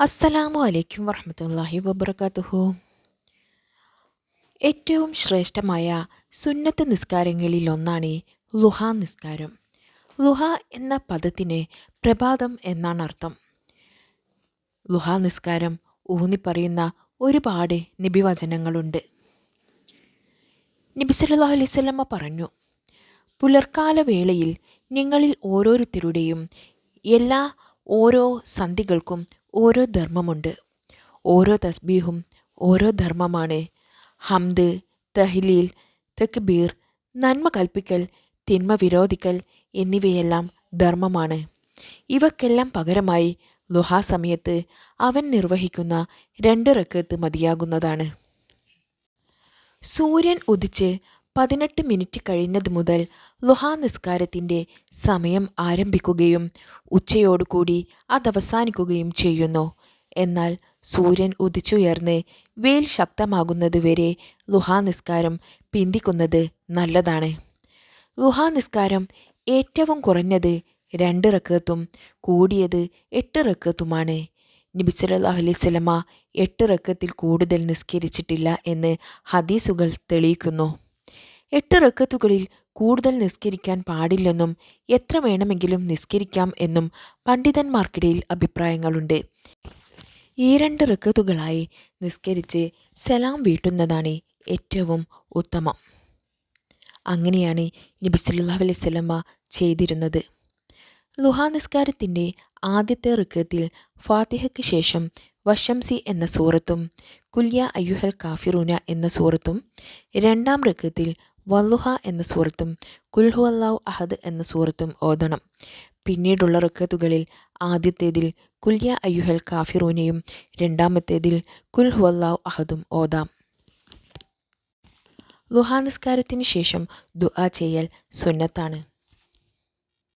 അസ്സലാമു അലൈക്കും വറഹമത്തല്ലാഹി വബർക്കാത്തുഹു ഏറ്റവും ശ്രേഷ്ഠമായ സുന്നത്ത് നിസ്കാരങ്ങളിൽ ഒന്നാണ് ലുഹ നിസ്കാരം. ലുഹ എന്ന പദത്തിന് പ്രഭാതം എന്നാണ് അർത്ഥം. ലുഹ നിസ്കാരം ഊന്നിപ്പറയുന്ന ഒരുപാട് നിബിവചനങ്ങളുണ്ട്. നബി സല്ലല്ലാഹു അലൈഹി വസല്ലമ പറഞ്ഞു പുലർക്കാല വേളയിൽ നിങ്ങളിൽ ഓരോരുത്തരുടെയും എല്ലാ ഓരോ സന്ധികൾക്കും ഓരോ ധർമ്മമുണ്ട്. ഓരോ തസ്ബീഹും ഓരോ ധർമ്മമാണ്. ഹംദ് തഹ്ലീൽ തക്ബീർ നന്മ കൽപ്പിക്കൽ തിന്മ വിരോധിക്കൽ എന്നിവയെല്ലാം ധർമ്മമാണ്. ഇവക്കെല്ലാം പകരമായി ലുഹാ സമയത്ത് അവൻ നിർവഹിക്കുന്ന രണ്ട് റക്കത്ത് മതിയാകുന്നതാണ്. സൂര്യൻ ഉദിച്ച് പതിനെട്ട് മിനിറ്റ് കഴിഞ്ഞത് മുതൽ ലുഹാ നിസ്കാരത്തിന്റെ സമയം ആരംഭിക്കുകയും ഉച്ചയോടുകൂടി അതവസാനിക്കുകയും ചെയ്യുന്നു. എന്നാൽ സൂര്യൻ ഉദിച്ചുയർന്ന് വെയിൽ ശക്തമാകുന്നതുവരെ ലുഹാ നിസ്കാരം പിന്തിക്കുന്നത് നല്ലതാണ്. ലുഹാ നിസ്കാരം ഏറ്റവും കുറഞ്ഞത് രണ്ട് റക്കത്തും കൂടിയത് എട്ട് റക്കത്തുമാണ്. നബി അലൈഹി എട്ട് റക്കത്തിൽ കൂടുതൽ നിസ്കരിച്ചിട്ടില്ല എന്ന് ഹദീസുകൾ തെളിയിക്കുന്നു. എട്ട് റക്കത്തുകളിൽ കൂടുതൽ നിസ്കരിക്കാൻ പാടില്ലെന്നും എത്ര വേണമെങ്കിലും നിസ്കരിക്കാം എന്നും പണ്ഡിതന്മാർക്കിടയിൽ അഭിപ്രായങ്ങളുണ്ട്. ഈ രണ്ട് റക്കത്തുകളായി നിസ്കരിച്ച് സലാം വീട്ടുന്നതാണ് ഏറ്റവും ഉത്തമം. അങ്ങനെയാണ് നബി സല്ലല്ലാഹു അലൈഹി സ്വലമ്മ ചെയ്തിരുന്നത്. ലുഹാ നിസ്കാരത്തിന്റെ ആദ്യത്തെ റുക്കത്തിൽ ഫാത്തിഹയ്ക്ക് ശേഷം വശംസി എന്ന സൂറത്തും കുല്യ അയ്യുഹൽ കാഫിറൂന എന്ന സൂറത്തും രണ്ടാം റുക്കത്തിൽ വല്ലുഹ എന്ന സൂറത്തും കുൽഹു അല്ലാഹു അഹദ് എന്ന സൂറത്തും ഓതണം. പിന്നീടുള്ള റുക്കത്തുകളിൽ ആദ്യത്തേതിൽ കുല്യ അയ്യുഹൽ കാഫിറൂനയും രണ്ടാമത്തേതിൽ കുൽഹു അല്ലാഹു അഹദും ഓതാം. ലുഹാ നിസ്കാരത്തിന് ശേഷം ദുആ ചെയ്യൽ സുന്നത്താണ്.